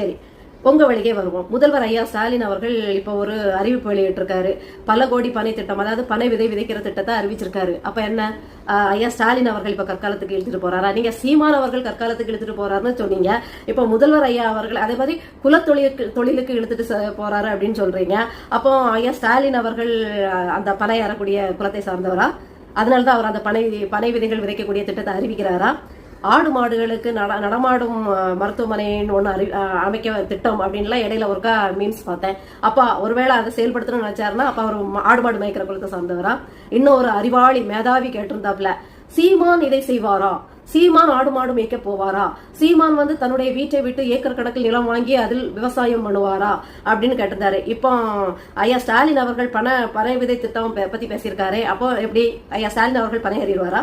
சரி பொங்க வழிகே வருவோம். முதல்வர் ஐயா ஸ்டாலின் அவர்கள் இப்போ ஒரு அறிவிப்பு வெளியிட்டிருக்காரு. பல கோடி பனை திட்டம் அதாவது பனை விதை விதைக்கிற திட்டத்தை அறிவிச்சிருக்காரு. அப்ப என்ன? ஐயா ஸ்டாலின் அவர்கள் இப்ப கற்காலத்துக்கு இழுத்துட்டு போறாரா? நீங்க சீமான் அவர்கள் கற்காலத்துக்கு இழுத்துட்டு போறாருன்னு சொன்னீங்க. இப்போ முதல்வர் ஐயா அவர்கள் அதே மாதிரி குலத்தொழிலுக்கு தொழிலுக்கு இழுத்துட்டு போறாரு அப்படின்னு சொல்றீங்க. அப்போ ஐயா ஸ்டாலின் அவர்கள் அந்த பனை அறக்கூடிய குலத்தை சார்ந்தவரா? அதனால தான் அவர் அந்த பனை பனை விதைகள் விதைக்கக்கூடிய திட்டத்தை அறிவிக்கிறாரா? ஆடு மாடுகளுக்கு நட நடமாடும் மருத்துவமனைன்னு ஒன்று அறி அமைக்க திட்டம் அப்படின்லாம் இடையில ஒருக்கா மீன்ஸ் பார்த்தேன். அப்பா ஒருவேளை அதை செயல்படுத்தணும்னு நினைச்சாருன்னா அப்போ அவர் ஆடு மாடு மேய்க்கிற குலத்தை சார்ந்தவரா? இன்னும் ஒரு அறிவாளி மேதாவி கேட்டிருந்தாப்ல சீமான் இதை செய்வாரா? சீமான் ஆடு மாடு மேய்க்க போவாரா? சீமான் வந்து தன்னுடைய வீட்டை விட்டு ஏக்கர் கணக்கில் நிலம் வாங்கி அதில் விவசாயம் பண்ணுவாரா? அப்படின்னு கேட்டிருந்தாரு. இப்போ ஐயா ஸ்டாலின் அவர்கள் பண பனை விதை திட்டம் பத்தி பேசியிருக்காரு. அப்போ எப்படி ஐயா ஸ்டாலின் அவர்கள் பனை ஏறிடுவாரா?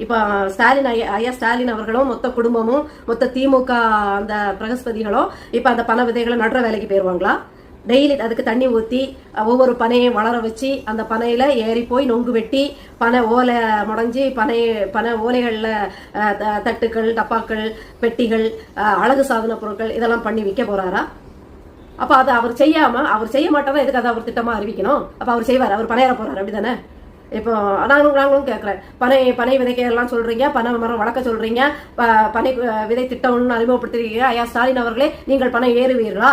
இப்போ ஸ்டாலின் ஐயா ஐயா ஸ்டாலின் அவர்களும் மொத்த குடும்பமும் மொத்த திமுக அந்த பிரகஸ்பதிகளும் இப்போ அந்த பண விதைகளை நடுற வேலைக்கு போயிடுவாங்களா டெய்லி அதுக்கு தண்ணி ஊற்றி ஒவ்வொரு பனையும் வளர வச்சு அந்த பனையில் ஏறி போய் நொங்கு வெட்டி பனை ஓலை முடஞ்சி பனை பனை ஓலைகளில் தட்டுக்கள் டப்பாக்கள் பெட்டிகள் அழகு சாதன பொருட்கள் இதெல்லாம் பண்ணி விற்க போகிறாரா அப்போ அதை அவர் செய்யாமல் அவர் செய்ய மாட்டாரா? எதுக்கு அதை அவர் திட்டமாக அறிவிக்கணும்? அப்போ அவர் செய்வார் அவர் பனையற அப்படி தானே இப்போ நாங்களும் நாங்களும் கேட்குறேன் பனை பனை விதைக்க எல்லாம் சொல்றீங்க பனை மரம் வளர்க்க சொல்றீங்க ப- பனை விதை திட்டம்னு அறிமுகப்படுத்துறீங்க ஐயா ஸ்டாலின் அவர்களே நீங்கள் பனை ஏறுவீர்களா?